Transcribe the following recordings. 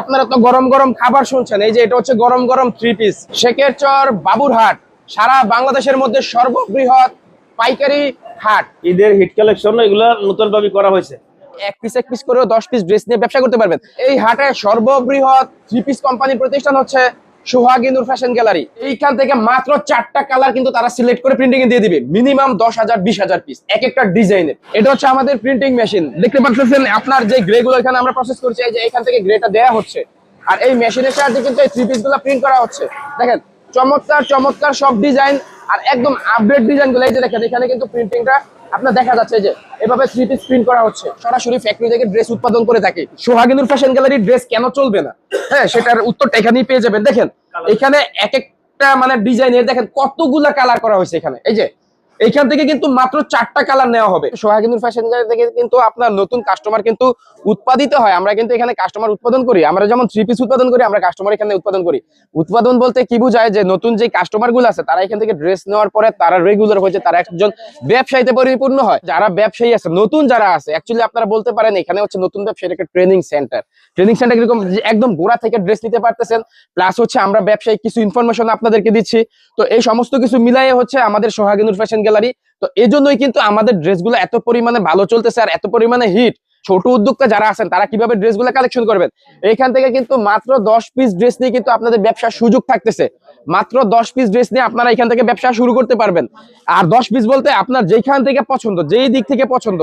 আপনারা তো গরম গরম খাবার শুনছেন এই যে এটা হচ্ছে গরম গরম থ্রি পিস শেখের চর বাবুরহাট সারা বাংলাদেশের মধ্যে সর্ববৃহৎ পাইকারি হাট। ঈদের হিট কালেকশন এগুলো নতুন ভাবে করা হয়েছে। এক পিস এক পিস করেও দশ পিস ড্রেস নিয়ে ব্যবসা করতে পারবেন। এই হাটে সর্ববৃহৎ থ্রি পিস কোম্পানির প্রতিষ্ঠান হচ্ছে সোহাগিনুর ফ্যাশন গ্যালারি। এইখান থেকে মাত্র চারটা কালার কিন্তু তারা সিলেক্ট করে প্রিন্টিং দিয়ে দিবে। মিনিমাম দশ হাজার বিশ হাজার পিস এক একটা ডিজাইনের। এটা হচ্ছে আমাদের প্রিন্টিং মেশিন দেখতে পাচ্ছেন আপনার যে গ্রে গুলো এখানে আমরা প্রসেস করছি যে এখান থেকে গ্রেটা দেওয়া হচ্ছে। আর এই মেশিনের সাহায্যে কিন্তু এই থ্রি পিসগুলো প্রিন্ট করা হচ্ছে। দেখেন, চমৎকার চমৎকার সব ডিজাইন আর একদম আপডেট ডিজাইনগুলো, এই যে দেখেন, এখানে কিন্তু প্রিন্টিংটা আপনার দেখা যাচ্ছে যে এভাবে থ্রি পিস প্রিন্ট করা হচ্ছে। সরাসরি ফ্যাক্টরি থেকে ড্রেস উৎপাদন করে থাকে। সোহাগিনুর ফ্যাশন গ্যালারি ড্রেস কেন চলবে না? হ্যাঁ সেটার উত্তরটা এখানেই পেয়ে যাবেন। দেখেন এখানে এক একটা মানে ডিজাইনের দেখেন কতগুলা কালার করা হয়েছে এখানে। এই যে এইখান থেকে কিন্তু মাত্র চারটা কালার নেওয়া হবে। সোহাগিনুর ফ্যাশন থেকে কিন্তু আপনার নতুন কাস্টমার কিন্তু উৎপাদিত হয়। আমরা কিন্তু এখানে কাস্টমার উৎপাদন করি। আমরা যেমন থ্রি পিস উৎপাদন করি, আমরা কাস্টমার এখানে উৎপাদন করি। উৎপাদন বলতে কি বোঝায় যে নতুন যে কাস্টমারগুলো আছে, তারা এখান থেকে ড্রেস নেওয়ার পরে তারা রেগুলার হয়েছে তারা একজন ব্যবসায়ীতে পরিপূর্ণ হয়। যারা ব্যবসায়ী আছে, নতুন যারা আছে অ্যাকচুয়ালি আপনারা বলতে পারেন এখানে হচ্ছে নতুন ব্যবসায়ীর একটা ট্রেনিং সেন্টার ট্রেনিং সেন্টার এরকম একদম গোড়া থেকে ড্রেস নিতে পারতেছেন প্লাস হচ্ছে আমরা ব্যবসায়ী কিছু ইনফরমেশন আপনাদেরকে দিচ্ছি। তো এই সমস্ত কিছু মিলাই হচ্ছে আমাদের সোহাগিনুর ফ্যাশন গ্যালারি তো এই জন্যই কিন্তু আমাদের ড্রেসগুলো এত পরিমাণে ভালো চলতেছে আর এত পরিমাণে হিট ছোট উদ্যোক্তা যারা আছেন, তারা কীভাবে ড্রেসগুলো কালেকশন করবেন? এখান থেকে কিন্তু মাত্র দশ পিস ড্রেস নিয়ে কিন্তু আপনাদের ব্যবসার সুযোগ থাকতেছে। মাত্র দশ পিস ড্রেস নিয়ে আপনারা এখান থেকে ব্যবসা শুরু করতে পারবেন। আর দশ পিস বলতে আপনার যেখান থেকে পছন্দ, যেই দিক থেকে পছন্দ।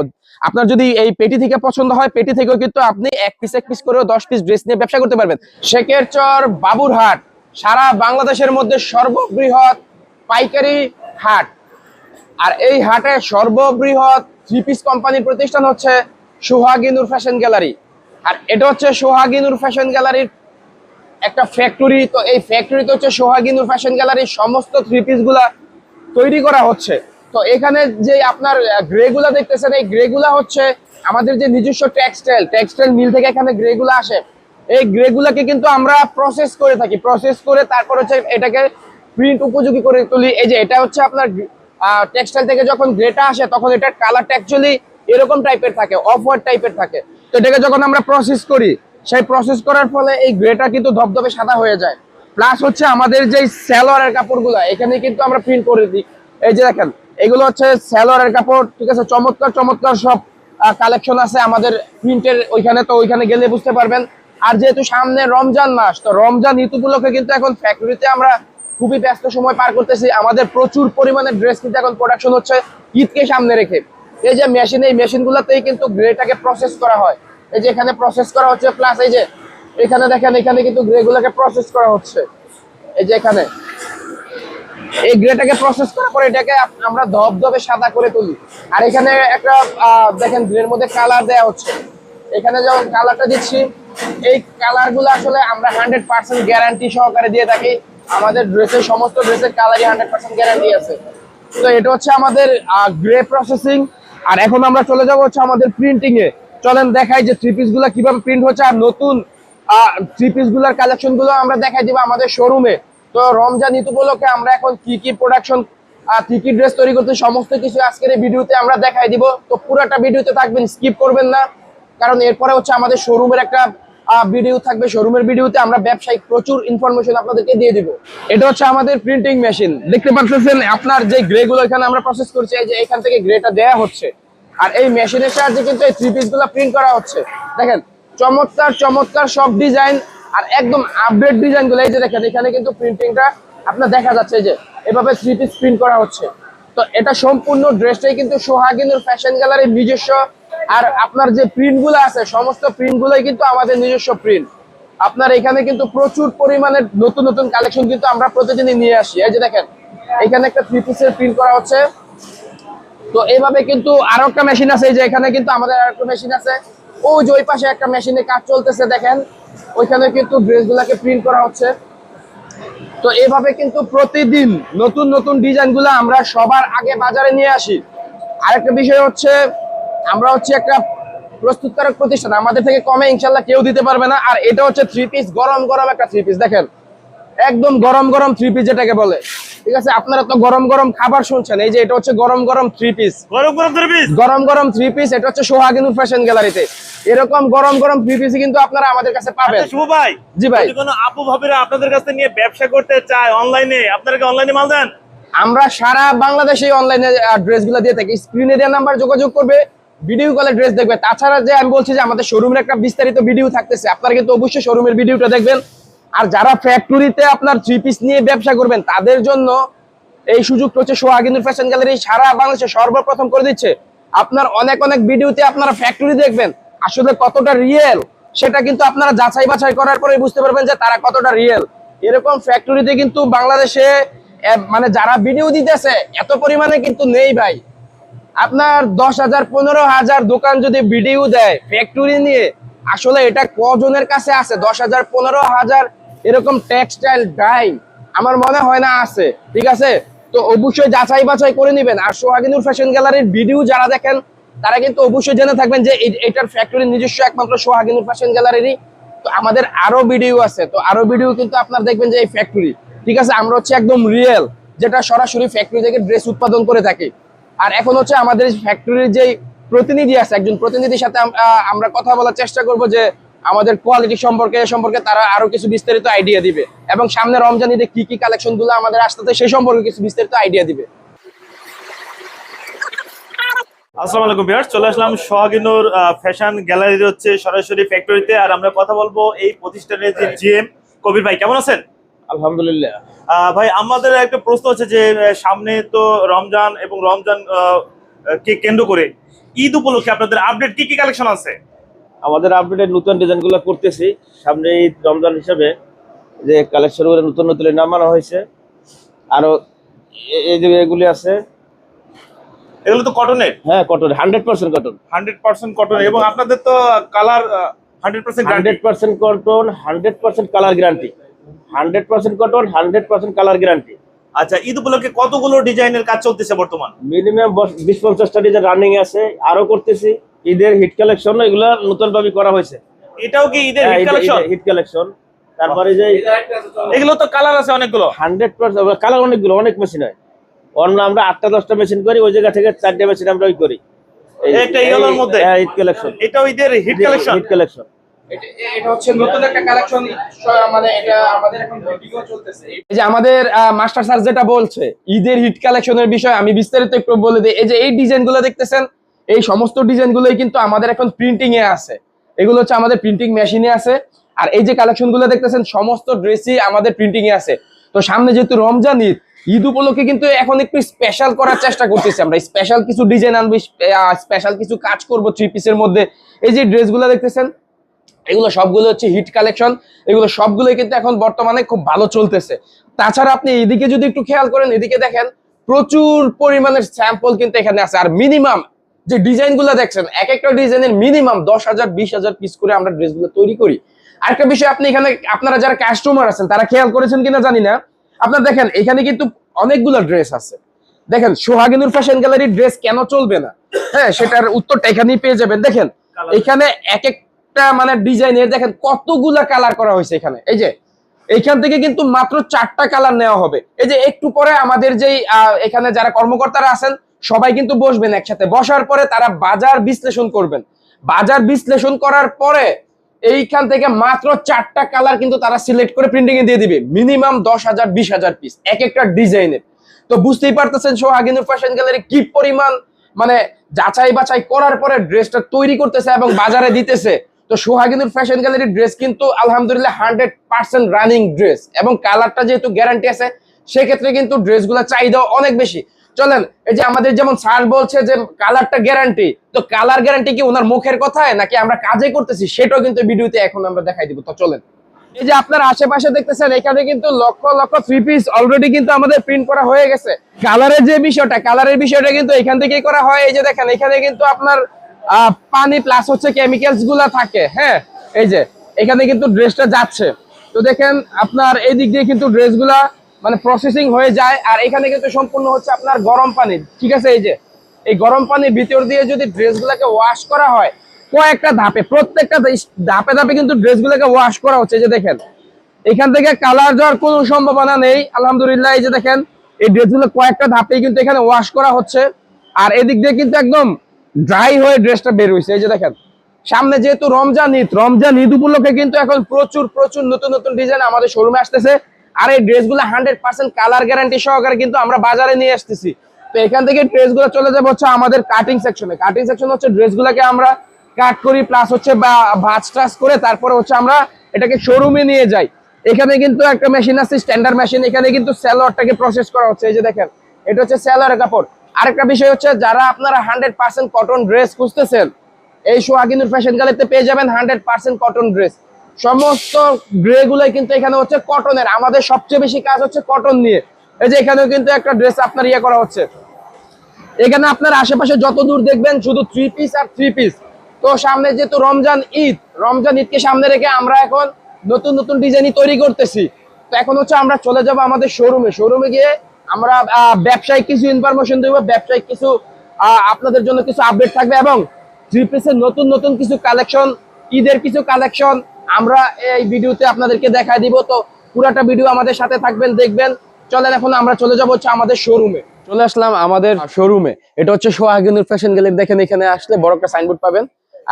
আপনার যদি এই পেটি থেকে পছন্দ হয়, পেটি থেকেও কিন্তু আপনি এক পিস এক পিস করেও দশ পিস ড্রেস নিয়ে ব্যবসা করতে পারবেন। শেখের চর, বাবুরহাট, সারা বাংলাদেশের মধ্যে সর্ববৃহৎ পাইকারি হাট। আর এই হাটে সর্ববৃহৎ থ্রি পিস কোম্পানির প্রতিষ্ঠান হচ্ছে সোহাগিনুর ফ্যাশন গ্যালারি আর এটা হচ্ছে সোহাগিনুর ফ্যাশন গ্যালারির একটা ফ্যাক্টরি তো এই ফ্যাক্টরিতে হচ্ছে সোহাগিনুর ফ্যাশন গ্যালারির সমস্ত থ্রি পিসগুলা তৈরি করা হচ্ছে। তো এখানে যে আপনার গ্রে গুলা দেখতেছেন, এই গ্রে গুলা হচ্ছে আমাদের যে নিজস্ব টেক্সটাইল টেক্সটাইল মিল থেকে এখানে গ্রে গুলা আসে। এই গ্রে গুলাকে কিন্তু আমরা প্রসেস করে থাকি। প্রসেস করে তারপর হচ্ছে এটাকে প্রিন্ট উপযোগী করে তুলি। এই যে এটা হচ্ছে আপনার টেক্সটাইল থেকে যখন গ্রেটা আসে, তখন এটার কালারটা অ্যাকচুয়ালি এরকম টাইপের থাকে অফ হোয়াইট টাইপের থাকে। তো এটাকে যখন আমরা প্রসেস করি, সেই প্রসেস করার ফলে এই গ্রেটা কিন্তু ধবধবে সাদা হয়ে যায়। প্লাস হচ্ছে আমাদের যে স্যালোয়ারের কাপড়গুলো, এখানে কিন্তু আমরা প্রিন্ট করে দিই। এই যে দেখেন, এগুলো হচ্ছে স্যালোয়ারের কাপড়, ঠিক আছে? চমৎকার চমৎকার সব কালেকশন আছে আমাদের প্রিন্টের ওইখানে, তো ওইখানে গেলে বুঝতে পারবেন। আর যেহেতু সামনে রমজান মাস, তো রমজান ঋতু কিন্তু এখন ফ্যাক্টরিতে আমরা খুবই ব্যস্ত সময় পার করতেছি। আমাদের প্রচুর পরিমাণে ড্রেস কিন্তু এখন প্রোডাকশন হচ্ছে ঈদকে সামনে রেখে। এই যে মেশিন এই মেশিনগুলোতেই কিন্তু গ্রেটাকে প্রসেস করা হয়। এই যে এখানে প্রসেস করা হচ্ছে প্লাস এই যে এখানে দেখেন, এখানে কিন্তু গ্রেগুলোকে প্রসেস করা হচ্ছে। এই যে এখানে। এই গ্রেটাকে প্রসেস করার পরে এটাকে আমরা ধবধবে সাদা করে তুলি। আর এখানে একটা দেখেন গ্রের মধ্যে কালার দেওয়া হচ্ছে। এখানে যখন কালারটা দিচ্ছি, এই কালারগুলো আসলে আমরা হান্ড্রেড পার্সেন্ট গ্যারান্টি সহকারে দিয়ে থাকি। আমাদের ড্রেসের সমস্ত ড্রেসের কালারই হান্ড্রেড পার্সেন্ট গ্যারান্টি আছে। তো এটা হচ্ছে আমাদের গ্রে প্রসেসিং আর এখন আমরা চলে যাব হচ্ছে আমাদের প্রিন্টিং এ। চলেন দেখাই যে থ্রি পিসগুলা কীভাবে প্রিন্ট হচ্ছে আর নতুন থ্রি পিসগুলার কালেকশনগুলো আমরা দেখাই দিব আমাদের শোরুমে তো রমজান ঈদ উপলক্ষে আমরা এখন কি কি প্রোডাকশন কি কি ড্রেস তৈরি করতে, সমস্ত কিছু আজকের এই ভিডিওতে আমরা দেখাই দিব। তো পুরোটা ভিডিওতে থাকবেন স্কিপ করবেন না। কারণ এরপরে হচ্ছে আমাদের শোরুমের একটা ভিডিও থাকবে শোরুমের ভিডিওতে আমরা ব্যবসায়িক প্রচুর ইনফরমেশন আপনাদেরকে দিয়ে দিব। এটা হচ্ছে আমাদের প্রিন্টিং মেশিন দেখতে পাচ্ছেন আপনার যে গ্রে গুলো এখানে আমরা প্রসেস করছি, এই যে এখান থেকে গ্রেটা দেয়া হচ্ছে। আর এই মেশিনের সাহায্যে কিন্তু এই থ্রি পিসগুলো প্রিন্ট করা হচ্ছে। দেখেন, চমৎকার চমৎকার সব ডিজাইন আর একদম আপডেট ডিজাইনগুলো। এই যে দেখেন, এখানে কিন্তু প্রিন্টিংটা আপনার দেখা যাচ্ছে যে এভাবে থ্রি পিস প্রিন্ট করা হচ্ছে। তো এটা সম্পূর্ণ ড্রেসটাই কিন্তু সোহাগিনুর ফ্যাশন গ্যালারির নিজস্ব আর আপনার যে প্রিন্টগুলো আছে, সমস্ত প্রিন্ট গুলোই কিন্তু আমাদের নিজস্ব প্রিন্ট আপনার এখানে কিন্তু প্রচুর পরিমাণে নতুন নতুন কালেকশন কিন্তু আমরা প্রতিদিনই নিয়ে আসি। এই যে দেখেন, এখানে একটা থ্রি পিসের প্রিন্ট করা হচ্ছে। তো এইভাবে কিন্তু আরও একটা মেশিন আছে যে এখানে কিন্তু আমাদের আর একটা মেশিন আছে। ওই যে ওই পাশে একটা মেশিনে কাজ চলতেছে, দেখেন। ওইখানে কিন্তু ড্রেস গুলাকে প্রিন্ট করা হচ্ছে। তো এভাবে কিন্তু প্রতিদিন নতুন নতুন ডিজাইনগুলো আমরা সবার আগে বাজারে নিয়ে আসি। আরেকটা বিষয় হচ্ছে আমরা হচ্ছে একটা প্রস্তুতকারক প্রতিষ্ঠান। আমাদের থেকে কমে ইনশাল্লাহ কেউ দিতে পারবে না। আর এটা হচ্ছে থ্রি পিস গরম গরম একটা থ্রি পিস দেখেন একদম গরম গরম থ্রি পিস যেটাকে বলে। ঠিক আছে? আপনারা তো গরম গরম খাবার শুনছেন। এই যে এটা হচ্ছে গরম গরম থ্রি পিস গরম গরম সার্ভিস গরম গরম থ্রি পিস এটা হচ্ছে সোহাগিনুর ফ্যাশন গ্যালারিতে এরকম গরম গরম থ্রি পিস কিন্তু আপনারা আমাদের কাছে পাবেন। আচ্ছা, শুভ ভাই। জি ভাই। যদি কোনো আপু ভাবিরা আপনাদের কাছে নিয়ে ব্যবসা করতে চায় অনলাইনে আপনারা কি অনলাইনে মাল দেন? আমরা সারা বাংলাদেশে অনলাইনে ড্রেসগুলো দিয়ে থাকি। স্ক্রিনে দেওয়া নাম্বার যোগাযোগ করবে। ভিডিও কলে ড্রেস দেখবে। তাছাড়া যে আমি বলছি যে আমাদের শোরুমের একটা বিস্তারিত ভিডিও থাকতেছে, আপনারা কিন্তু অবশ্যই শোরুমের ভিডিওটা দেখবেন। আর যারা ফ্যাক্টরিতে আপনার থ্রি পিস নিয়ে ব্যবসা করবেন, তাদের জন্য এই সুযোগটা হচ্ছে সোহাগিনুর ফ্যাশন গ্যালারি সারা বাংলাদেশে সর্বপ্রথম করে দিচ্ছে। আপনার অনেক অনেক ভিডিওতে আপনারা ফ্যাক্টরি দেখবেন, আসলে কতটা রিয়েল সেটা কিন্তু আপনারা যাচাই বাছাই করার পরে বুঝতে পারবেন যে তারা কতটা রিয়েল এরকম ফ্যাক্টরিতে কিন্তু বাংলাদেশে মানে যারা ভিডিও দিতেছে, এত পরিমাণে কিন্তু নেই ভাই। আপনার দশ হাজার, পনেরো হাজার দোকান যদি ভিডিও দেয় ফ্যাক্টরি নিয়ে, আসলে এটা কজনের কাছে আছে? দশ হাজার, পনেরো হাজার, এরকম টেক্সটাইল ডাই আমার মনে হয় না আছে। ঠিক আছে? তো অবশ্যই যাচাই বাছাই করে নেবেন। আর সোহাগিনুর ফ্যাশন গ্যালারির ভিডিও যারা দেখেন, তারা কিন্তু অবশ্যই জেনে থাকবেন যে এটার ফ্যাক্টরি নিজস্ব একমাত্র সোহাগিনুর ফ্যাশন গ্যালারিরই তো আমাদের আরও ভিডিও আছে। তো আরও ভিডিও কিন্তু আপনার দেখবেন যে এই ফ্যাক্টরি ঠিক আছে? আমরা হচ্ছে একদম রিয়েল যেটা সরাসরি ফ্যাক্টরি থেকে ড্রেস উৎপাদন করে থাকি। আর এখন হচ্ছে আমাদের ফ্যাক্টরির যে প্রতিনিধি আছে একজন প্রতিনিধির সাথে আমরা কথা বলার চেষ্টা করব যে আমাদের কোয়ালিটি সম্পর্কে সম্পর্কে তারা আরও কিছু বিস্তারিত আইডিয়া দিবে। এবং সামনে রমজান ঈদে কি কি কালেকশনগুলো আমাদের আসতে সেই সম্পর্কে কিছু বিস্তারিত আইডিয়া দিবে। আসসালামু আলাইকুম ভিউয়ার্স চলে আসলাম সোহাগিনুর ফ্যাশন গ্যালারি হচ্ছে সরাসরি ফ্যাক্টরিতে আর আমরা কথা বলব এই প্রতিষ্ঠানের যে জিএম কবির ভাই কেমন আছেন? আলহামদুলিল্লাহ। ভাই আমাদের একটা প্রশ্ন হচ্ছে যে সামনে তো রমজান এবং রমজান কে কেন্দ্র করে ঈদ উপলক্ষে আপনাদের আপডেট কি কি কালেকশন আছে? আমাদের আপডেটের নতুন ডিজাইনগুলো করতেছি। সামনে এই রমজান হিসাবে যে কালেকশনগুলো নতুন নতুন নামানো হয়েছে আরও এ- এই যে এগুলি আছে। এগুলো তো কটনের হ্যাঁ cotton hundred percent cotton hundred percent cotton এবং আপনাদের তো colour hundred percent hundred percent cotton hundred percent colour guarantee hundred percent cotton hundred percent colour guarantee আচ্ছা ঈদ উপলক্ষে কতগুলো ডিজাইনের কাজ চলতেছে বর্তমান? মিনিমাম বিশ পঞ্চাশটা ডিজাইন রানিং আছে আরও করতেছি। ঈদের হিট কালেকশন এগুলো নতুন ভাবে করা হয়েছে। এটাও কি ঈদের হ্যাঁ, কালেকশন হিট কালেকশন তারপরে যে এগুলো তো কালার আছে অনেকগুলো। হান্ড্রেড পার্সেন্ট কালার অনেকগুলো অনেক মেশিন হয়। অন্য আমরা আটটা দশটা মেশিন করি ওই জায়গা থেকে চারটে মেশিন আমরা ওই করি। একটা yellow-র মধ্যে? ঈদ কালেকশন এটাও ঈদের hit collection hit collection collection মানে এই সমস্ত কিন্তু আমাদের এখন প্রিন্টিং এ আছে। এগুলো হচ্ছে আমাদের প্রিন্টিং মেশিনে আছে। আর এই যে দেখতেছেন, সমস্ত ড্রেসই আমাদের প্রিন্টিং এ আছে। তো সামনে যেহেতু রমজান ঈদ ঈদ উপলক্ষে কিন্তু এখন একটু স্পেশাল করার চেষ্টা করতেছি আমরা। স্পেশাল কিছু ডিজাইন আনব স্পেশাল কিছু কাজ করব থ্রি পিসের মধ্যে। এই যে ড্রেসগুলো দেখতেছেন এগুলো সবগুলো হচ্ছে হিট কালেকশন এগুলো সবগুলোই কিন্তু এখন বর্তমানে খুব ভালো চলতেছে। তাছাড়া আপনি এদিকে যদি একটু খেয়াল করেন এদিকে দেখেন প্রচুর পরিমাণের স্যাম্পল কিন্তু এখানে আছে। আর মিনিমাম যে ডিজাইনগুলো দেখছেন এক একটা ডিজাইনের মিনিমাম দশ হাজার বিশ হাজার পিস করে আমরা ড্রেসগুলো তৈরি করি। আরেকটা বিষয় আপনি এখানে আপনারা যারা কাস্টমার আছেন তারা খেয়াল করেছেন কিনা জানি না। আপনারা দেখেন এখানে কিন্তু অনেকগুলো ড্রেস আছে। দেখেন সোহাগিনুর ফ্যাশন গ্যালারি ড্রেস কেন চলবে না? হ্যাঁ সেটার উত্তরটা এখানেই পেয়ে যাবেন। দেখেন এখানে এক এক একটা মানে ডিজাইনের দেখেন কতগুলা কালার করা হয়েছে এখানে। এই যে, এইখান থেকে কিন্তু মাত্র চারটা কালার নেওয়া হবে। এই যে, একটু পরে আমাদের যেই এখানে যারা কর্মকর্তারা আছেন, সবাই কিন্তু বসবেন একসাথে। বসার পরে তারা বাজার বিশ্লেষণ করবেন। বাজার বিশ্লেষণ করার পরে এইখান থেকে মাত্র চারটা কালার কিন্তু তারা সিলেক্ট করে প্রিন্টিং এ দিয়ে দিবে। মিনিমাম দশ হাজার, বিশ হাজার পিস এক একটা ডিজাইনের তো বুঝতেই পারতেছেন সোহাগিনুর ফ্যাশন গ্যালারি কি পরিমাণ মানে যাচাই বাছাই করার পরে ড্রেসটা তৈরি করতেছে এবং বাজারে দিতেছে। তো সোহাগিনুর ফ্যাশন গ্যালারির ড্রেস কিন্তু আলহামদুলিল্লাহ হান্ড্রেড পার্সেন্ট রানিং ড্রেস এবং কালারটা যেহেতু গ্যারান্টি আছে, সেক্ষেত্রে কিন্তু ড্রেসগুলো চাহিদা অনেক বেশি। চলেন, এই যে আমাদের যেমন স্যার বলছে যে কালারটা গ্যারান্টি তো কালার গ্যারান্টি কি ওনার মুখের কথায় নাকি আমরা কাজে করতেছি? সেটাও কিন্তু ভিডিওতে এখন আমরা দেখাই দিব। তো চলেন, এই যে আপনার আশেপাশে দেখতেছেন, এখানে কিন্তু lakh lakh three piece already কিন্তু আমাদের প্রিন্ট করা হয়ে গেছে। কালারের যে বিষয়টা কালারের বিষয়টা কিন্তু এখান থেকেই করা হয়। এই যে দেখেন, এখানে কিন্তু আপনার পানি প্লাস হচ্ছে কেমিক্যালসগুলা থাকে হ্যাঁ? এই যে, এখানে কিন্তু ড্রেসটা যাচ্ছে। তো দেখেন, আপনার এই দিক দিয়ে কিন্তু ড্রেসগুলা মানে প্রসেসিং হয়ে যায়, আর এখানে কিন্তু সম্পূর্ণ হচ্ছে আপনার গরম পানি। ঠিক আছে, এই যে, এই গরম পানির ভিতর দিয়ে যদি ড্রেসগুলোকে ওয়াশ করা হয়, কয়েকটা ধাপে, প্রত্যেকটা ধাপে ধাপে কিন্তু ড্রেসগুলোকে ওয়াশ করা হচ্ছে যে দেখেন। এখান থেকে কালার যাওয়ার কোনো সম্ভাবনা নেই, আলহামদুলিল্লাহ, এই যে দেখেন, এই ড্রেসগুলো কয়েকটা ধাপেই কিন্তু এখানে ওয়াশ করা হচ্ছে। আর এদিক দিয়ে কিন্তু একদম ড্রাই হয়ে ড্রেসটা বের হয়েছে এই যে দেখেন, সামনে যেহেতু রমজান ঈদ রমজান ঈদ উপলক্ষে কিন্তু এখন প্রচুর প্রচুর নতুন নতুন ডিজাইন আমাদের শোরুমে আসতেছে। আর এই ড্রেসগুলো হান্ড্রেড পার্সেন্ট কালার গ্যারান্টি সহকারে কিন্তু আমরা বাজারে নিয়ে আসতেছি। তো এখান থেকে ড্রেসগুলো চলে যাবে হচ্ছে আমাদের কাটিং সেকশনে কাটিং সেকশন হচ্ছে ড্রেসগুলোকে আমরা কাট করি প্লাস হচ্ছে ভাজ টাচ করে তারপরে হচ্ছে আমরা এটাকে শোরুমে নিয়ে যাই। এখানে কিন্তু একটা মেশিন আছে স্ট্যান্ডার্ড মেশিন এখানে কিন্তু স্যালোয়ারটাকে প্রসেস করা হচ্ছে। এই যে দেখেন, এটা হচ্ছে স্যালোয়ারের কাপড়। আরেকটা বিষয় হচ্ছে যারা আপনারা হান্ড্রেড পার্সেন্ট কটন ড্রেস খুঁজতেছেন, এই সোহাগিনুর ফ্যাশন গ্যালারিতে পেয়ে যাবেন হান্ড্রেড পার্সেন্ট কটন ড্রেস সমস্ত গ্রে গুলোই কিন্তু এখানে হচ্ছে কটনের আমাদের সবচেয়ে বেশি কাজ হচ্ছে কটন নিয়ে। এই যে এখানেও কিন্তু একটা ড্রেস আপনার ইয়ে করা হচ্ছে। এখানে আপনার আশেপাশে যত দূর দেখবেন শুধু থ্রি পিস আর থ্রি পিস তো সামনে যেহেতু রমজান ঈদ, রমজান ঈদকে সামনে রেখে আমরা এখন নতুন নতুন ডিজাইনই তৈরি করতেছি। তো এখন হচ্ছে আমরা চলে যাব আমাদের শোরুমে শোরুমে গিয়ে আমরা ব্যবসায়িক কিছু ইনফরমেশন দেবো, ব্যবসায়িক কিছু আপনাদের জন্য কিছু আপডেট থাকবে এবং থ্রি নতুন নতুন কিছু কালেকশন ঈদের কিছু কালেকশন আমরা এই ভিডিওতে আপনাদেরকে দেখাই দিব। তো পুরাটা ভিডিও আমাদের সাথে থাকবেন, দেখবেন। চলেন এখন আমরা চলে যাব হচ্ছে আমাদের শোরুমে চলে আসলাম আমাদের শোরুমে এটা হচ্ছে সোহাগিনুর ফ্যাশন গ্যালারি দেখেন এখানে আসলে বড় একটা সাইনবোর্ড পাবেন।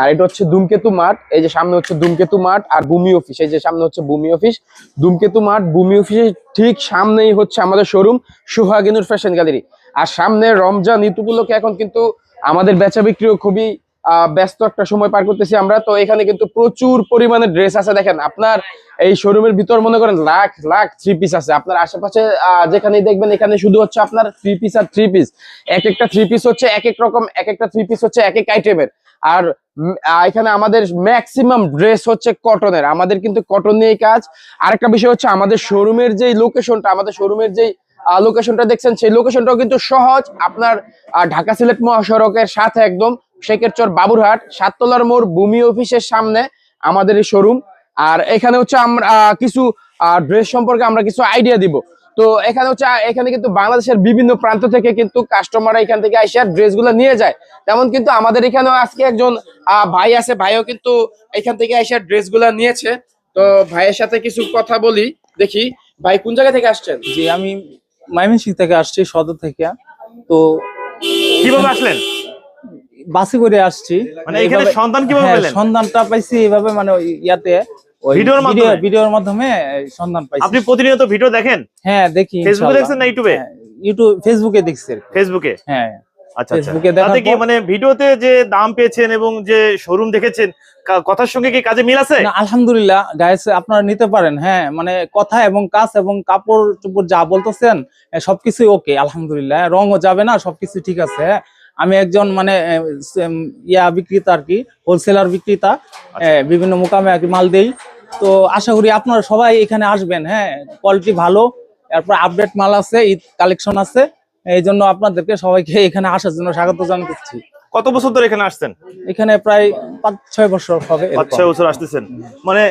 আর এটা হচ্ছে দুমকেতু মাঠ, এই যে সামনে হচ্ছে ধূমকেতু মাঠ আর ভূমি অফিস, এই যে সামনে হচ্ছে ভূমি অফিস। দুমকেতু মাঠ, ভূমি অফিসের ঠিক সামনেই হচ্ছে আমাদের শোরুম সুহাগিনুর ফ্যাশন গ্যালারি আর সামনে রমজান উপলক্ষে এখন কিন্তু আমাদের বেচা বিক্রিও খুবই ব্যস্ত একটা সময় পার করতেছি আমরা। তো এখানে কিন্তু প্রচুর পরিমাণে ড্রেস আছে, দেখেন, আপনার এই শোরুমের ভিতর মনে করেন লাখ লাখ থ্রি পিস আছে। আপনার আশেপাশে যেখানে দেখবেন, এখানে শুধু হচ্ছে আপনার থ্রি পিস আর থ্রি পিস এক একটা থ্রি পিস হচ্ছে এক এক রকম, এক একটা থ্রি পিস হচ্ছে এক এক আইটেমের আর এখানে আমাদের ম্যাক্সিমাম ড্রেস হচ্ছে কটনের আমাদের কিন্তু কটন নিয়ে কাজ। আরেকটা বিষয় হচ্ছে আমাদের শোরুমের যে লোকেশনটা আমাদের শোরুমের যে লোকেশনটা দেখছেন, সেই লোকেশনটাও কিন্তু সহজ। আপনার ঢাকা সিলেট মহাসড়কের সাথে একদম শেখেরচর বাবুরহাট সাততলার মোড় ভূমি অফিসের সামনে আমাদের এই শোরুম আর এখানে হচ্ছে আমরা আহ, কিছু ড্রেস সম্পর্কে আমরা কিছু আইডিয়া দিব। তো এখানে হচ্ছে এখানে কিন্তু বাংলাদেশের বিভিন্ন প্রান্ত থেকে কিন্তু কাস্টমাররা এখান থেকে এসে ড্রেসগুলো নিয়ে যায়। তেমন কিন্তু আমাদের এখানেও আজকে একজন আহ, ভাই আছে ভাইও কিন্তু এখান থেকে এসে ড্রেসগুলা নিয়েছে। তো ভাইয়ের সাথে কিছু কথা বলি দেখি ভাই কোন জায়গা থেকে আসছেন? জি আমি ময়মনসিং থেকে আসছি সদর থেকে। তো কীভাবে আসলেন? বাসে করে আসছি। মানে এখানে সন্ধান কীভাবে হ্যাঁ, পেলেন? সন্ধানটা পাইছি এইভাবে মানে ইয়াতে ভিডিওর মাধ্যমে? ভিডিওর মাধ্যমে সন্ধান পাইছি। আপনি প্রতিনিয়ত ভিডিও দেখেন? হ্যাঁ দেখি ফেসবুকে। দেখছেন না ইউটিউবে হ্যাঁ, ইউটিউব ফেসবুকে দেখছি ফেসবুকে হ্যাঁ আচ্ছা আচ্ছা। ফেসবুকে দেখার কি মানে ভিডিওতে যে দাম পেয়েছেন এবং যে শোরুম দেখেছেন কথার সঙ্গে কি কাজে মিল আছে? না, আলহামদুলিল্লাহ গাইস আপনারা নিতে পারেন। হ্যাঁ মানে কথা এবং কাজ এবং কাপড় চোপড় যা বলতেছেন সবকিছু ওকে আলহামদুলিল্লাহ। হ্যাঁ, রঙও যাবে না সবকিছু ঠিক আছে। হ্যাঁ। আমি একজন মানে ইয়া বিক্রেতা আর কি হোলসেলার বিক্রেতা এ, বিভিন্ন মোকামে আর কি মাল দেই। তো আশা করি আপনারা সবাই এখানে আসবেন হ্যাঁ কোয়ালিটি ভালো তারপর আপডেট মাল আছে ঈদ কালেকশন আছে এই জন্য আপনাদেরকে সবাইকে এখানে আসার জন্য স্বাগত জানাচ্ছি। কত বছর ধরে এখানে আসছেন? এখানে প্রায় পাঁচ ছয় বছর হবে পাঁচ ছয় বছর আসতেছেন। মানে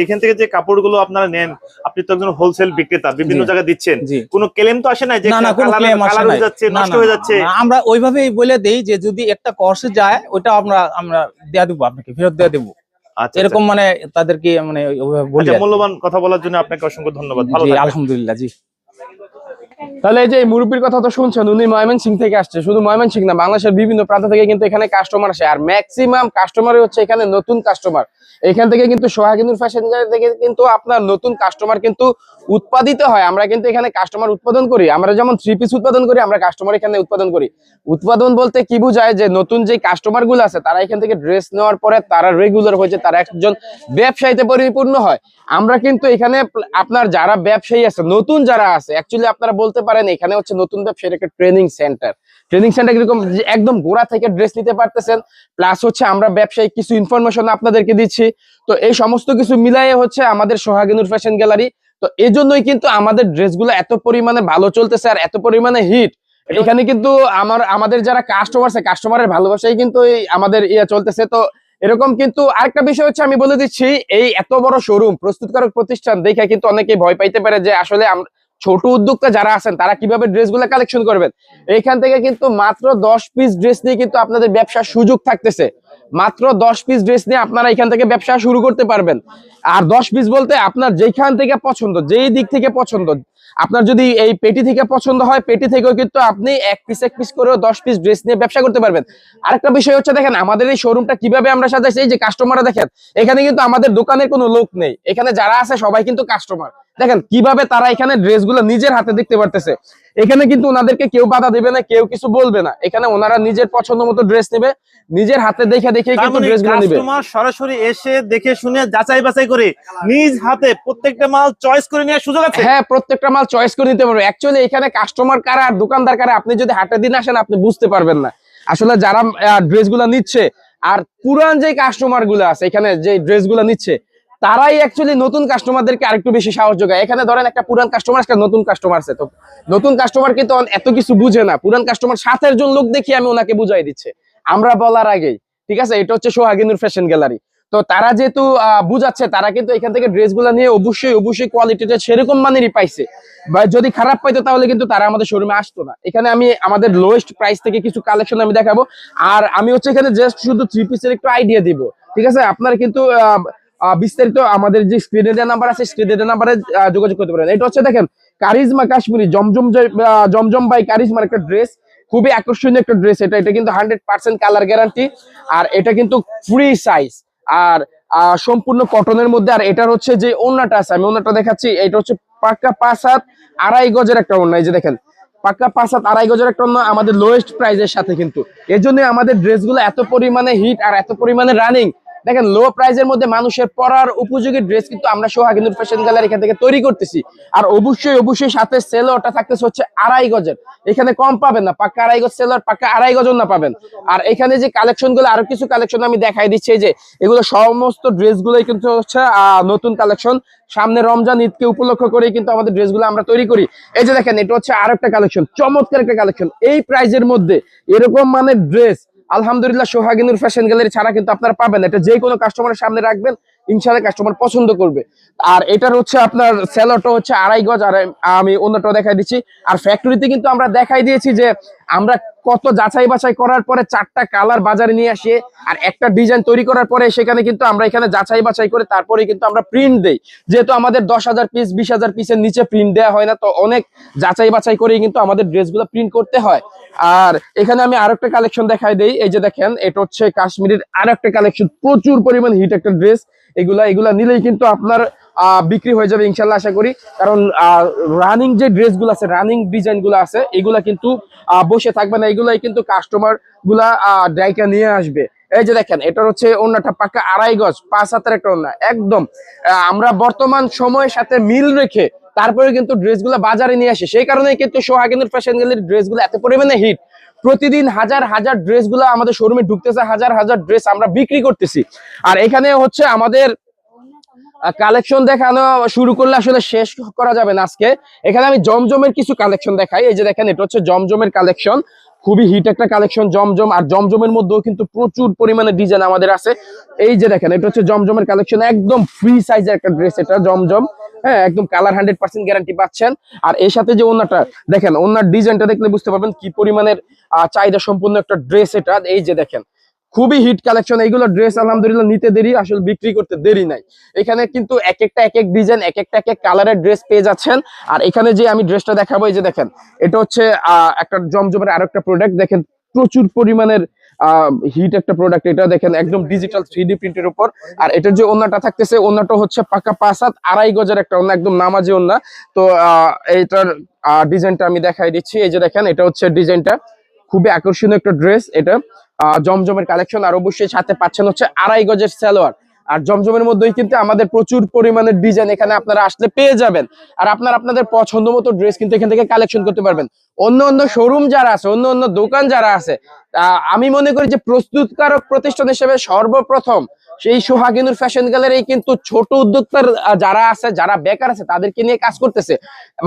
এইখান থেকে যে কাপড়গুলো আপনারা নেন আপনি তো একজন হোলসেল বিক্রেতা বিভিন্ন জায়গায় দিচ্ছেন। কোনো ক্লেম তো আসে না যে না না কোনো ক্লেম আসে। হয়ে যাচ্ছে না, নষ্ট হয়ে যাচ্ছে। আমরা ওইভাবেই বলে দেই যে যদি একটা কষে যায় ওটা আমরা আমরা দেয়া দেবো আপনাকে ফেরত দেয়া দেবো। আচ্ছা এরকম মানে তাদেরকে মানে আচ্ছা। মূল্যবান কথা বলার জন্য আপনাকে অসংখ্য ধন্যবাদ। ভালো আলহামদুলিল্লাহ জি। তাহলে এই যে মুরব্বীর কথা তো শুনছেন, উনি ময়মনসিং থেকে আসছে। শুধু ময়মনসিং না, বাংলাদেশের বিভিন্ন প্রান্ত থেকে কিন্তু এখানে কাস্টমার আসে। আর ম্যাক্সিমাম কাস্টমারই হচ্ছে এখানে নতুন কাস্টমার এখান থেকে কিন্তু সোহাগিনুর ফ্যাশন থেকে কিন্তু আপনার নতুন কাস্টমার কিন্তু উৎপাদিত হয়, আমরা কিন্তু এখানে কাস্টমার উৎপাদন করি। আমরা যেমন থ্রি পিস উৎপাদন করি, আমরা কাস্টমার এখানে উৎপাদন করি। উৎপাদন বলতে কি বোঝায় যে নতুন যে কাস্টমারগুলো আছে, তারা এখান থেকে ড্রেস নেওয়ার পরে তারা রেগুলার হয়েছে তারা একজন ব্যবসায়ীতে পরিপূর্ণ হয়। আমরা কিন্তু এখানে আপনার যারা ব্যবসায়ী আছে, নতুন যারা আছে অ্যাকচুয়ালি আপনারা বলতে পারেন এখানে হচ্ছে নতুন ব্যবসায়ীর একটা ট্রেনিং সেন্টার ট্রেনিং সেন্টার কীরকম একদম গোড়া থেকে ড্রেস নিতে পারতেছেন প্লাস হচ্ছে আমরা ব্যবসায়ী কিছু ইনফরমেশন আপনাদেরকে দিচ্ছি। তো এই সমস্ত কিছু মিলাইয়ে হচ্ছে আমাদের সোহাগিনুর ফ্যাশন গ্যালারি তো এই জন্যই কিন্তু আমাদের ড্রেসগুলো এত পরিমাণে ভালো চলতেছে আর এত পরিমাণে হিট এখানে কিন্তু আমার, আমাদের যারা কাস্টমার আছে কাস্টমারের ভালোবাসাই কিন্তু আমাদের ইয়ে চলতেছে। তো এরকম কিন্তু আরেকটা বিষয় হচ্ছে, আমি বলে দিচ্ছি, এই এত বড় শোরুম প্রস্তুতকারক প্রতিষ্ঠান দেখে কিন্তু অনেকেই ভয় পাইতে পারে যে আসলে ছোট উদ্যোক্তা যারা আছেন, তারা কীভাবে ড্রেসগুলো কালেকশন করবেন? এখান থেকে কিন্তু মাত্র দশ পিস ড্রেস নিয়ে কিন্তু আপনাদের ব্যবসার সুযোগ থাকতেছে। মাত্র দশ পিস ড্রেস নিয়ে আপনারা এখান থেকে ব্যবসা শুরু করতে পারবেন। আর দশ পিস বলতে আপনার যেখান থেকে পছন্দ, যেই দিক থেকে পছন্দ। আপনার যদি এই পেটি থেকে পছন্দ হয়, পেটি থেকেও কিন্তু আপনি এক পিস এক পিস করেও দশ পিস ড্রেস নিয়ে ব্যবসা করতে পারবেন। আরেকটা বিষয় হচ্ছে দেখেন, আমাদের এই শোরুমটা কীভাবে আমরা সাজাইছি, এই যে কাস্টমাররা দেখেন, এখানে কিন্তু আমাদের দোকানের কোনো লোক নেই। এখানে যারা আছে সবাই কিন্তু কাস্টমার দেখেন কীভাবে তারা এখানে ড্রেসগুলো নিজের হাতে দেখতে পারতেছে। এখানে কিন্তু ওনাদেরকে কেউ বাধা দেবে না কেউ কিছু বলবে না। এখানে ওনারা নিজের পছন্দ মতো ড্রেস নেবে নিজের হাতে দেখে দেখে কিন্তু মানে ড্রেসগুলো নেবে। কাস্টমার সরাসরি এসে দেখে শুনে যাচাই বাছাই করে নিজ হাতে প্রত্যেকটা মাল চয়েস করে নেওয়ার সুযোগ আছে? হ্যাঁ প্রত্যেকটা মাল চয়েস করে নিতে পারবে। অ্যাকচুয়ালি এখানে কাস্টমার কারা আর দোকানদার কারা আপনি যদি হাটের দিন আসেন আপনি বুঝতে পারবেন না। আসলে যারা ড্রেসগুলা নিচ্ছে আর পুরান যে কাস্টমারগুলো আছে এখানে যে ড্রেসগুলা নিচ্ছে তারাই অ্যাকচুয়ালি নতুন কাস্টমারদেরকে আরেকটু বেশি সাহস যোগায়। এখানে ধরেন একটা পুরান কাস্টমার একটা নতুন কাস্টমার তো নতুন কাস্টমার কিন্তু এত কিছু বুঝে না। পুরান কাস্টমার সাতের জন লোক দেখি আমি ওনাকে বুঝাই দিচ্ছে। আমরা বলার আগেই, ঠিক আছে? এটা হচ্ছে সোহাগিনুর ফ্যাশন গ্যালারি তো তারা যেহেতু বুঝাচ্ছে, তারা কিন্তু এখান থেকে ড্রেসগুলা নিয়ে অবশ্যই অবশ্যই কোয়ালিটিটা সেরকম মানেরই পাইছে। বা যদি খারাপ পাইতো তাহলে কিন্তু তারা আমাদের শোরুমে আসতো না। এখানে আমি আমাদের লোয়েস্ট প্রাইস থেকে কিছু কালেকশন আমি দেখাবো। আর আমি হচ্ছে এখানে জাস্ট শুধু থ্রি পিসের একটু আইডিয়া দিব। ঠিক আছে? আপনার কিন্তু বিস্তারিত আমাদের যে স্ক্রিনে দেওয়া নাম্বার আছে স্ক্রিনে দেওয়া নাম্বারে যোগাযোগ করতে পারেন। এটা হচ্ছে দেখেন, charisma Kashmiri, Zamzam Zamzam by কারিজমার একটা ড্রেস খুবই আকর্ষণীয় একটা ড্রেস এটা। এটা কিন্তু হান্ড্রেড পার্সেন্ট কালার গ্যারান্টি আর এটা কিন্তু ফ্রি সাইজ আর সম্পূর্ণ কটনের মধ্যে। আর এটার হচ্ছে যে ওন্নাটা আছে, আমি ওন্নাটা দেখাচ্ছি। এটা হচ্ছে পাক্কা পাঁচ হাত আড়াই গজের একটা ওন্না এই যে দেখেন পাক্কা পাঁচ হাত আড়াই গজের একটা ওন্না আমাদের লোয়েস্ট প্রাইজের সাথে কিন্তু। এই জন্য আমাদের ড্রেসগুলো এত পরিমাণে হিট আর এত পরিমাণে রানিং দেখেন লো প্রাইজের মধ্যে মানুষের পরার উপযোগী ড্রেস কিন্তু আমরা সোহাগিনুর ফ্যাশন গ্যালারি এখান থেকে তৈরি করতেছি। আর অবশ্যই অবশ্যই সাথে সেলোটা থাকতেছে হচ্ছে আড়াই গজের। এখানে কম পাবেন না পাক্কা আড়াই গজ সেলোর পাক্কা আড়াই গজ না পাবেন। আর এখানে যে কালেকশনগুলো, আরও কিছু কালেকশন আমি দেখাই দিচ্ছি যে এগুলো সমস্ত ড্রেস গুলোই কিন্তু হচ্ছে নতুন কালেকশন সামনে রমজান ঈদকে উপলক্ষ করে কিন্তু আমাদের ড্রেসগুলো আমরা তৈরি করি। এই যে দেখেন, এটা হচ্ছে আরও একটা কালেকশন চমৎকার একটা কালেকশন এই প্রাইজের মধ্যে এরকম মানে ড্রেস আলহামদুলিল্লাহ সোহাগিনুর ফ্যাশন গ্যালারি ছাড়া কিন্তু আপনারা পাবেন এটা যে কোনো কাস্টমারের সামনে রাখবেন, ইনশাআল্লাহ কাস্টমার পছন্দ করবে। আর এটার হচ্ছে আপনার স্যালোটা হচ্ছে আড়াই গজ, আর আমি অন্যটা দেখাই দিচ্ছি। আর ফ্যাক্টরিতে কিন্তু আমরা দেখাই দিয়েছি যে আমরা কত যাচাই বাছাই করার পরে চারটা কালার বাজারে নিয়ে আসে আর একটা ডিজাইন তৈরি করার পরে সেখানে কিন্তু আমরা এখানে যাচাই বাছাই করে তারপরে কিন্তু আমরা প্রিন্ট দেই। যেহেতু আমাদের দশ হাজার পিস বিশ হাজার পিসের নিচে প্রিন্ট দেওয়া হয় না, তো অনেক যাচাই বাছাই করেই কিন্তু আমাদের ড্রেসগুলো প্রিন্ট করতে হয়। আর এখানে আমি আরও একটা কালেকশন দেখাই দেই, এই যে দেখেন, এটা হচ্ছে কাশ্মীরের আরও একটা কালেকশন প্রচুর পরিমাণ হিট একটা ড্রেস এগুলা এগুলা নিলেই কিন্তু আপনার বিক্রি হয়ে যাবে ইনশাল্লাহ আশা করি। কারণ রানিং যে ড্রেসগুলো আছে রানিং ডিজাইনগুলো আছে, এগুলা কিন্তু বসে থাকবে না। এগুলাই কিন্তু কাস্টমারগুলা ডাইকা নিয়ে আসবে। এই যে দেখেন, এটার হচ্ছে অন্যটা পাক্কা আড়াই গজ, পাঁচ হাতের একটা অন্য একদম। আমরা বর্তমান সময়ের সাথে মিল রেখে তারপরে কিন্তু ড্রেসগুলো বাজারে নিয়ে আসে। সেই কারণে কিন্তু সোহাগিনের ফ্যাশন গ্যালারির ড্রেসগুলো এত পরিমাণে হিট প্রতিদিন হাজার হাজার ড্রেসগুলো আমাদের শোরুমে ঢুকতেছে, হাজার হাজার ড্রেস আমরা বিক্রি করতেছি। আর এখানে হচ্ছে আমাদের কালেকশন দেখানো শুরু করলে আসলে শেষ করা যাবে না আজকে। এখানে আমি জমজমের কিছু কালেকশন দেখাই। এই যে দেখেন, এটা হচ্ছে জমজমের কালেকশন খুবই হিট একটা কালেকশন জমজম। আর জমজমের মধ্যেও কিন্তু প্রচুর পরিমাণে ডিজাইন আমাদের আছে। এই যে দেখেন, এটা হচ্ছে জমজমের কালেকশন একদম ফ্রি সাইজের একটা ড্রেস এটা, জমজম। হ্যাঁ একদম কালার হান্ড্রেড পার্সেন্ট গ্যারান্টি পাচ্ছেন। আর এর সাথে যে ওনাটা দেখেন ওনার ডিজাইনটা দেখলে বুঝতে পারবেন কি পরিমাণের চাহিদা সম্পূর্ণ একটা ড্রেস এটা। এই যে দেখেন খুবই হিট কালেকশন এইগুলো ড্রেস আলহামদুলিল্লাহ নিতে দেরি আসলে বিক্রি করতে দেরি নাই। এখানে কিন্তু এক একটা এক এক ডিজাইন এক একটা এক এক কালারের ড্রেস পেয়ে যাচ্ছেন। আর এখানে যে আমি ড্রেসটা দেখাবো এই যে দেখেন এটা হচ্ছে একটা জমজমের আরও একটা প্রোডাক্ট দেখেন প্রচুর পরিমাণের হিট একটা প্রোডাক্ট এটা দেখেন একদম ডিজিটাল থ্রি প্রিন্টের উপর। আর এটার যে ওন্নাটা থাকতেছে ওন্নাটা হচ্ছে পাকা পাঁচ হাত আড়াই গজের একটা ওন্না একদম নামাজি ওন্না। তো আহ, এইটার ডিজাইনটা আমি দেখাই দিচ্ছি। এই যে দেখেন এটা হচ্ছে ডিজাইনটা খুবই আকর্ষণীয় একটা ড্রেস এটা। জমজমের কালেকশন আর অবশ্যই সাথে পাচ্ছেন হচ্ছে আড়াই গজের সালোয়ার। আর জমজমের মধ্যেই কিন্তু আমাদের প্রচুর পরিমাণের ডিজাইন এখানে আপনারা আসলে পেয়ে যাবেন। আর আপনারা আপনাদের পছন্দ মতো ড্রেস কিন্তু এখান থেকে কালেকশন করতে পারবেন। অন্য অন্য শোরুম যারা আছে, অন্য অন্য দোকান যারা আছে আমি মনে করি যে প্রস্তুতকারক প্রতিষ্ঠান হিসেবে সর্বপ্রথম সেই সোহাগিনুর ফ্যাশন গ্যালারি কিন্তু ছোট উদ্যোক্তার যারা আছে, যারা বেকার আছে, তাদেরকে নিয়ে কাজ করতেছে।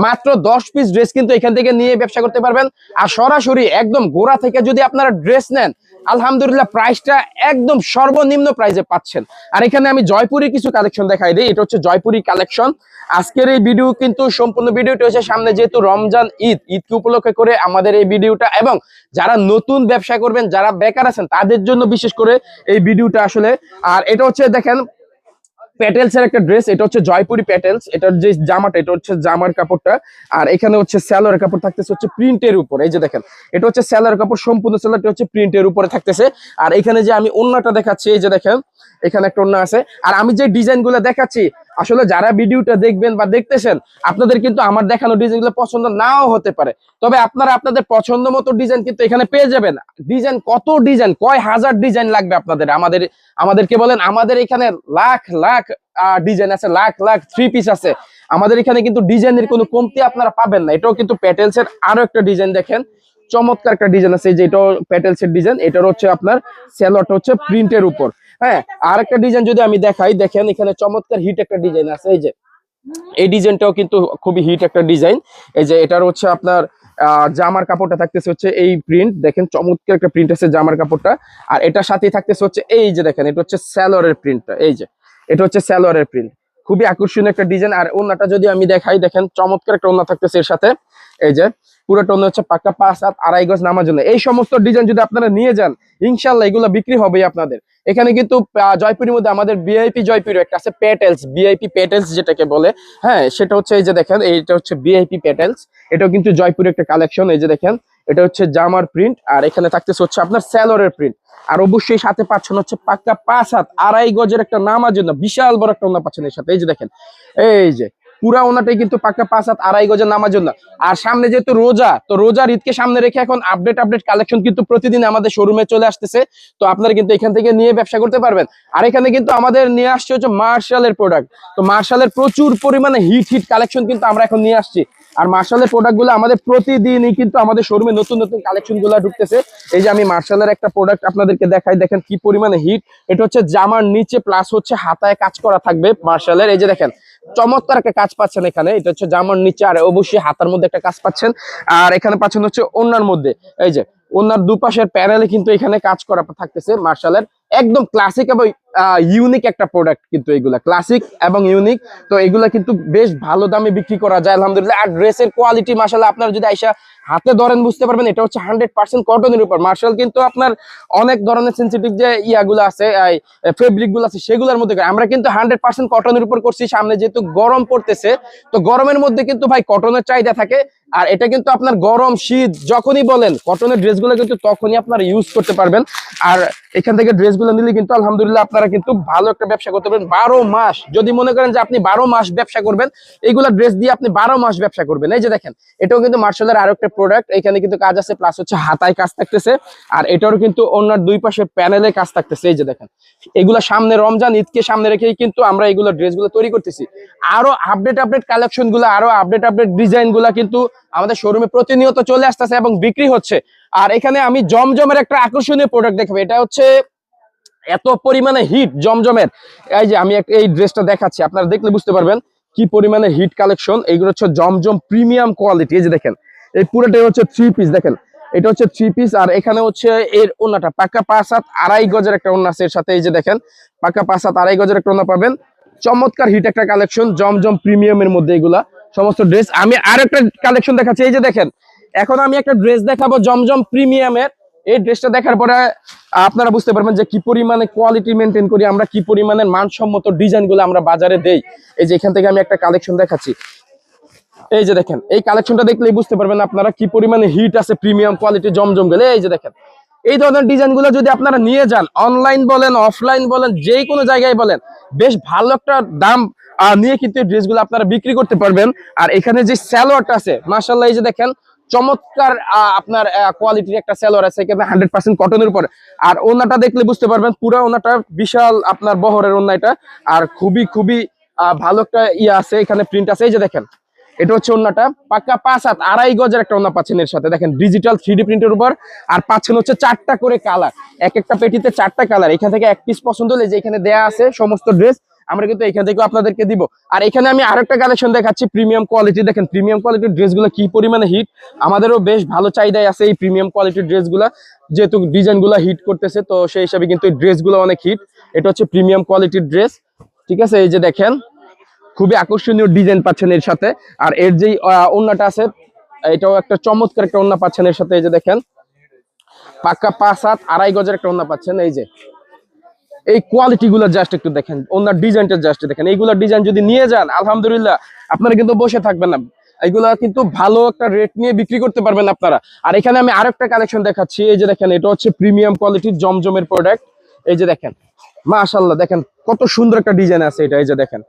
মাত্র দশ পিস ড্রেস কিন্তু এখান থেকে নিয়ে ব্যবসা করতে পারবেন। আর সরাসরি একদম গোড়া থেকে যদি আপনারা ড্রেস নেন আলহামদুলিল্লাহ প্রাইসটা একদম সর্বনিম্ন প্রাইসে পাচ্ছেন। আর এখানে আমি জয়পুরি কিছু কালেকশন দেখাই দিই। এটা হচ্ছে জয়পুরি কালেকশন আজকের এই ভিডিও কিন্তু সম্পূর্ণ ভিডিওটি হচ্ছে সামনে যেহেতু রমজান ঈদ, ঈদকে উপলক্ষে করে আমাদের এই ভিডিওটা এবং যারা নতুন ব্যবসা করবেন, যারা বেকার আছেন, তাদের জন্য বিশেষ করে এই ভিডিওটা আসলে। আর এটা হচ্ছে দেখেন প্যাটেলস এর একটা ড্রেস এটা হচ্ছে জয়পুরি প্যাটেলস এটার যে জামাটা, এটা হচ্ছে জামার কাপড়টা, আর এখানে হচ্ছে স্যালোয়ার কাপড় থাকতেছে হচ্ছে প্রিন্টের উপর, এই যে দেখেন, এটা হচ্ছে স্যালোয়ার কাপড়, সম্পূর্ণ স্যালোয়ারটা হচ্ছে প্রিন্টের উপরে থাকতেছে, আর এখানে যে আমি অন্যটা দেখাচ্ছি, এই যে দেখেন এখানে একটা অন্য আছে। আর আমি যে ডিজাইনগুলো দেখাচ্ছি, আসলে যারা ভিডিওটা দেখবেন বা দেখতেছেন, আপনাদের কিন্তু আমার দেখানো ডিজাইনগুলো পছন্দ নাও হতে পারে। তবে আপনারা আপনাদের পছন্দ মতো ডিজাইন কিন্তু এখানে পেয়ে যাবেন। ডিজাইন কত ডিজাইন কয় হাজার ডিজাইন লাগবে আপনাদের? আমাদের, আমাদেরকে বলেন, আমাদের এখানে লাখ লাখ ডিজাইন আছে, লাখ লাখ থ্রি পিস আছে। আমাদের এখানে কিন্তু ডিজাইনের কোনো কমতি আপনারা পাবেন না। এটাও কিন্তু প্যাটেলস এর আরও একটা ডিজাইন দেখেন। চমৎকার একটা ডিজাইন আছে, এই যে এটাও প্যাটেলস এর ডিজাইন এটার হচ্ছে আপনার স্যালোয়ারটা হচ্ছে প্রিন্টের উপর। হ্যাঁ আর একটা ডিজাইন যদি আমি দেখাই দেখেন এখানে চমৎকার হিট একটা ডিজাইন আছে। এই যে এই ডিজাইনটাও কিন্তু খুবই হিট একটা ডিজাইন এই যে এটার হচ্ছে আপনার জামার কাপড়টা থাকতেছে হচ্ছে এই প্রিন্ট দেখেন চমৎকার একটা প্রিন্ট আছে জামার কাপড়টা। আর এটার সাথেই থাকতেছে হচ্ছে এই যে দেখেন এটা হচ্ছে স্যালোয়ারের প্রিন্টটা এই যে এটা হচ্ছে স্যালোয়ারের প্রিন্ট খুবই আকর্ষণীয় একটা ডিজাইন আর ওনাটা যদি আমি দেখাই দেখেন চমৎকার একটা ওনা থাকতেছে এর সাথে। এই যে পুরোটা ওনা হচ্ছে পাক্কা পাঁচ হাত আড়াই গজ নামার জন্য। এই সমস্ত ডিজাইন যদি আপনারা নিয়ে যান ইনশাল্লাহ এগুলো বিক্রি হবেই আপনাদের। এখানে কিন্তু জয়পুরের মধ্যে আমাদের বিআইপি জয়পুর একটা আছে পেটেলস বিআইপি পেটেলস যেটাকে বলে। হ্যাঁ সেটা হচ্ছে এই যে দেখেন, এইটা হচ্ছে বিআইপি পেটেলস এটাও কিন্তু জয়পুরের একটা কালেকশন এই যে দেখেন, এটা হচ্ছে জামার প্রিন্ট আর এখানে থাকতেছে হচ্ছে আপনার স্যালোরের প্রিন্ট আর অবশ্যই সাথে পাচ্ছেন হচ্ছে পাক্কা পাঁচ হাত আড়াই গজের একটা নামার জন্য, বিশাল বড় একটা ওনা পাচ্ছেন এর সাথে। এই যে দেখেন, এই যে পুরা ওনাটাই কিন্তু পাক্কা পাঁচ হাত আড়াই গজের নামার জন্য আর সামনে যেহেতু রোজা, তো রোজার ঈদকে সামনে রেখে এখন আপডেট আপডেট কালেকশন কিন্তু প্রতিদিন আমাদের শোরুমে চলে আসতেছে। তো আপনারা কিন্তু এখান থেকে নিয়ে ব্যবসা করতে পারবেন। আর এখানে কিন্তু আমাদের নিয়ে আসছে হচ্ছে মার্শালের প্রোডাক্ট তো মার্শালের প্রচুর পরিমাণে হিট হিট কালেকশন কিন্তু আমরা এখন নিয়ে আসছি। আর মার্শালের প্রোডাক্টগুলো আমাদের প্রতিদিনই কিন্তু আমাদের শোরুমে নতুন নতুন কালেকশনগুলো ঢুকতেছে। এই যে আমি মার্শালের একটা প্রোডাক্ট আপনাদেরকে দেখাই, দেখেন কি পরিমাণে হিট এটা হচ্ছে জামার নিচে প্লাস হচ্ছে হাতায় কাজ করা থাকবে মার্শালের এই যে দেখেন চমৎকার একটা কাজ পাচ্ছেন এখানে। এটা হচ্ছে জামার নিচে আর অবশ্যই হাতার মধ্যে একটা কাজ পাচ্ছেন। আর এখানে পাচ্ছেন হচ্ছে ওনার মধ্যে। এই যে ওনার দুপাশের প্যানেলে কিন্তু এখানে কাজ করা থাকতেছে মার্শালের। একদম ক্লাসিক এবং ইউনিক একটা প্রোডাক্ট কিন্তু এগুলা। ক্লাসিক এবং ইউনিক তো এগুলা কিন্তু বেশ ভালো দামে বিক্রি করা যায়, আলহামদুলিল্লাহ। আর ড্রেসের কোয়ালিটি মাসাল্লাহ আপনারা যদি আইসা হাতে ধরেন, বুঝতে পারবেন, এটা হচ্ছে হান্ড্রেড পার্সেন্ট কটনের উপর। মার্শাল কিন্তু আপনার অনেক ধরনের সেন্সিটিভ যে ইয়াগুলো আছে ফেব্রিকগুলো আছে, সেগুলোর মধ্যে আমরা কিন্তু হান্ড্রেড পার্সেন্ট কটনের উপর করছি, সামনে যেহেতু গরম পড়তেছে, তো গরমের মধ্যে কিন্তু ভাই কটনের চাহিদা থাকে। আর এটা কিন্তু আপনার গরম, শীত, যখনই বলেন কটনের ড্রেসগুলো কিন্তু তখনই আপনারা ইউজ করতে পারবেন। আর এখান থেকে ড্রেসগুলো নিলে কিন্তু আলহামদুলিল্লাহ আপনারা কিন্তু ভালো একটা ব্যবসা করতে পারবেন। বারো মাস, যদি মনে করেন যে আপনি বারো মাস ব্যবসা করবেন, এইগুলা ড্রেস দিয়ে আপনি বারো মাস ব্যবসা করবেন। এই যে দেখেন, এটাও কিন্তু মার্শালের আরও একটা প্রোডাক্ট এখানে কিন্তু কাজ আছে প্লাস হচ্ছে হাতায় কাজ থাকতেছে, আর এটারও কিন্তু দুই প্যানেলে কাজ থাকতেছে। এই যে দেখেন, এগুলা সামনে রমজান, ঈদকে সামনে রেখেই কিন্তু আমরা এগুলো ড্রেসগুলো তৈরি করতেছি। আরও আপডেট আপডেট কালেকশনগুলো, আরও আপডেট আপডেট ডিজাইনগুলা কিন্তু আমাদের শোরুমে প্রতিনিয়ত চলে আসতেছে এবং বিক্রি হচ্ছে। আর এখানে আমি জমজমের একটা আকর্ষণীয় প্রোডাক্ট দেখাবো। এটা হচ্ছে এত পরিমাণে হিট জমজমের। এই যে আমি এই ড্রেসটা দেখাচ্ছি, আপনারা দেখলে বুঝতে পারবেন কি পরিমাণে হিট কালেকশন এইগুলো হচ্ছে জমজম প্রিমিয়াম কোয়ালিটি এই যে দেখেন। এই পুরোটাই হচ্ছে থ্রি পিস দেখেন। এটা হচ্ছে থ্রি পিস আর এখানে হচ্ছে এর ওনাটা পাকা পাঁচ হাত আড়াই গজের একটা ওনা আছে এর সাথে, এই যে দেখেন। পাকা পাঁচ হাত আড়াই গজের একটা ওনা পাবেন। চমৎকার হিট একটা কালেকশন জমজম প্রিমিয়ামের মধ্যে এগুলা, সমস্ত ড্রেস আমি আর একটা কালেকশন দেখাচ্ছি, এই যে দেখেন। এখন আমি একটা ড্রেস দেখাবো জমজম প্রিমিয়ামের এই ড্রেসটা দেখার পরে আপনারা বুঝতে পারবেন যে কি পরিমাণে কোয়ালিটি মেনটেন করি, আমরা কি পরিমাণে মানসম্মত ডিজাইনগুলো আমরা বাজারে দেই। এই যে এখান থেকে আমি একটা কালেকশন দেখাচ্ছি। এই যে দেখেন, এই কালেকশনটা দেখলেই বুঝতে পারবেন আপনারা কি পরিমাণে হিট আছে প্রিমিয়াম কোয়ালিটি জমজম গেলে। এই যে দেখেন, এই ধরনের ডিজাইনগুলো যদি আপনারা নিয়ে যান অনলাইন বলেন অফলাইন বলেন, যে কোনো জায়গায় বলেন, বেশ ভালো একটা দাম নিয়ে কিন্তু ড্রেসগুলো আপনারা বিক্রি করতে পারবেন। আর এখানে যে স্যালোয়ারটা আছে মার্শাল্লাহ এই যে দেখেন চমৎকার আপনার কোয়ালিটির একটা স্যালোয়ার আছে এখানে হান্ড্রেড পার্সেন্ট কটনের উপর। আর ওনাটা দেখলে বুঝতে পারবেন, পুরো ওনাটা বিশাল আপনার বহরের ওনা এটা। আর খুবই খুবই ভালো একটা ইয়ে আছে, এখানে প্রিন্ট আছে, এই যে দেখেন। এটা হচ্ছে ওনাটা পাক্কা পাঁচ হাত, আড়াই গজের একটা ওন্না পাচ্ছেন এর সাথে। দেখেন ডিজিটাল থ্রি প্রিন্টের উপর। আর পাচ্ছেন হচ্ছে চারটা করে কালার এক একটা পেটিতে চারটা কালার এখান থেকে এক পিস পছন্দ হলে যে এখানে দেয়া আছে, সমস্ত ড্রেস আমরা কিন্তু এখান থেকে আপনাদেরকে দিব। আর এখানে আমি আরেকটা কালেকশন দেখাচ্ছি প্রিমিয়াম কোয়ালিটি দেখেন প্রিমিয়াম কোয়ালিটির ড্রেসগুলো কি পরিমাণে হিট আমাদেরও বেশ ভালো চাহিদায় আছে এই প্রিমিয়াম কোয়ালিটির ড্রেসগুলো। যেহেতু ডিজাইনগুলো হিট করতেছে তো সেই হিসাবে কিন্তু এই ড্রেসগুলো অনেক হিট এটা হচ্ছে প্রিমিয়াম কোয়ালিটির ড্রেস। ঠিক আছে এই যে দেখেন খুবই আকর্ষণীয় ডিজাইন পাচ্ছেন এর সাথে। আর এর যেই আহ, ওড়নাটা আছে এটাও একটা চমৎকার একটা ওড়না পাচ্ছেন এর সাথে এই যে দেখেন। পাক্কা পাঁচ হাত আড়াই গজের একটা ওড়না পাচ্ছেন এই যে। এই কোয়ালিটি গুলো জাস্ট একটু দেখেন ওনার ডিজাইনটা জাস্ট দেখেন। এইগুলো ডিজাইন যদি নিয়ে যান, আলহামদুলিল্লাহ, আপনারা কিন্তু বসে থাকবেন না। এইগুলা কিন্তু ভালো একটা রেট নিয়ে বিক্রি করতে পারবেন আপনারা। আর এখানে আমি আরেকটা কালেকশন দেখাচ্ছি, এই যে দেখেন, এটা হচ্ছে প্রিমিয়াম কোয়ালিটির জমজমের প্রোডাক্ট এই যে দেখেন মাশাল্লাহ দেখেন কত সুন্দর একটা ডিজাইন আছে এটা, এই যে দেখেন।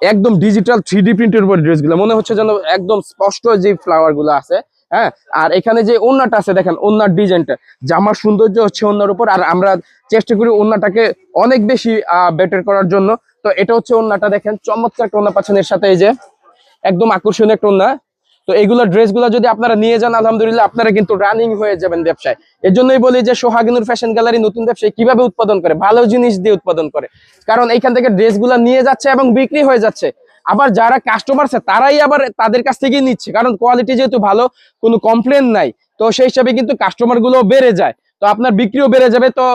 একদম ডিজিটাল থ্রি ডি প্রিন্টের উপর ড্রেসগুলো, মনে হচ্ছে যেন একদম স্পষ্ট যে ফ্লাওয়ারগুলো আছে হ্যাঁ? আর এখানে যে ওনাটা আছে, দেখেন, ওন্নার ডিজাইনটা। জামার সৌন্দর্য হচ্ছে ওনার উপর, আর আমরা চেষ্টা করি ওনাটাকে অনেক বেশি বেটার করার জন্য। তো এটা হচ্ছে ওন্নাটা, দেখেন, চমৎকার একটা ওন্না পাচ্ছেন এর সাথে এই যে, একদম আকর্ষণীয় একটা ওন্না। তো এইগুলো ড্রেসগুলো যদি আপনারা নিয়ে যান, আলহামদুলিল্লাহ, আপনারা কিন্তু রানিং হয়ে যাবেন ব্যবসায়। এর জন্যই বলি যে সোহাগিনুর ফ্যাশন গ্যালারি নতুন ব্যবসায় কীভাবে উৎপাদন করে, ভালো জিনিস দিয়ে উৎপাদন করে। কারণ এইখান থেকে ড্রেসগুলো নিয়ে যাচ্ছে এবং বিক্রি হয়ে যাচ্ছে। আবার যারা কাস্টমার আছে, তারাই আবার তাদের কাছ থেকেই নিচ্ছে। কারণ কোয়ালিটি যেহেতু ভালো, কোনো কমপ্লেন নাই। তো সেই হিসাবে কিন্তু কাস্টমারগুলো বেড়ে যায়। তো আপনার বিক্রিও বেড়ে যাবে। তো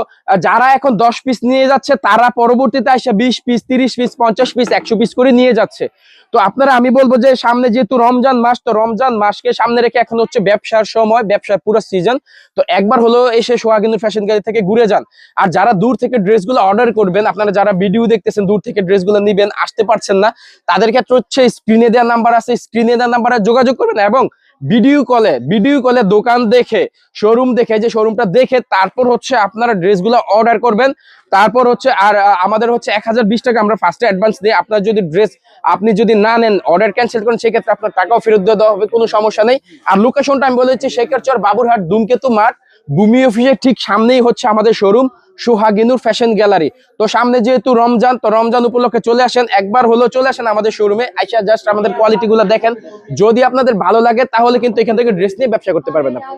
যারা এখন দশ পিস নিয়ে যাচ্ছে, তারা পরবর্তীতে আসে বিশ পিস তিরিশ পিস পঞ্চাশ পিস একশো পিস করে নিয়ে যাচ্ছে। তো আপনারা, আমি বলব যে সামনে যেহেতু রমজান মাস, তো রমজান মাসকে সামনে রেখে এখন হচ্ছে ব্যবসার সময়, ব্যবসার পুরো সিজন তো একবার হলো এসে সোহাগিন্দুর ফ্যাশন গ্যালারি থেকে ঘুরে যান। আর যারা দূর থেকে ড্রেসগুলো অর্ডার করবেন, আপনারা যারা ভিডিও দেখতেছেন, দূর থেকে ড্রেসগুলো নিবেন, আসতে পারছেন না, তাদের ক্ষেত্রে হচ্ছে স্ক্রিনে দেওয়া নাম্বার আছে স্ক্রিনে দেওয়া নাম্বারে যোগাযোগ করবেন এবং ভিডিও কলে ভিডিও কলে দোকান দেখে শোরুম দেখে যে শোরুমটা দেখে তারপর হচ্ছে আপনারা ড্রেসগুলো অর্ডার করবেন। তারপর হচ্ছে আর আমাদের হচ্ছে এক হাজার বিশ টাকা আমরা ফার্স্টে অ্যাডভান্স দিই আপনার যদি ড্রেস আপনি যদি না নেন অর্ডার ক্যান্সেল করেন, সেক্ষেত্রে আপনার টাকাও ফেরত দেওয়া হবে, কোনো সমস্যা নেই। আর লোকেশনটা আমি বলে দিচ্ছি, শেখরচর বাবুরহাট ধূমকেতু মাঠ, ভূমি অফিসের ঠিক সামনেই হচ্ছে আমাদের শোরুম সোহাগিনুর ফ্যাশন গ্যালারি। তো সামনে যেহেতু রমজান, তো রমজান উপলক্ষে চলে আসেন, একবার হলো চলে আসেন আমাদের শোরুমে আইসা জাস্ট আমাদের কোয়ালিটি গুলো দেখেন। যদি আপনাদের ভালো লাগে, তাহলে কিন্তু এখান থেকে ড্রেস নিয়ে ব্যবসা করতে পারবেন আপনি।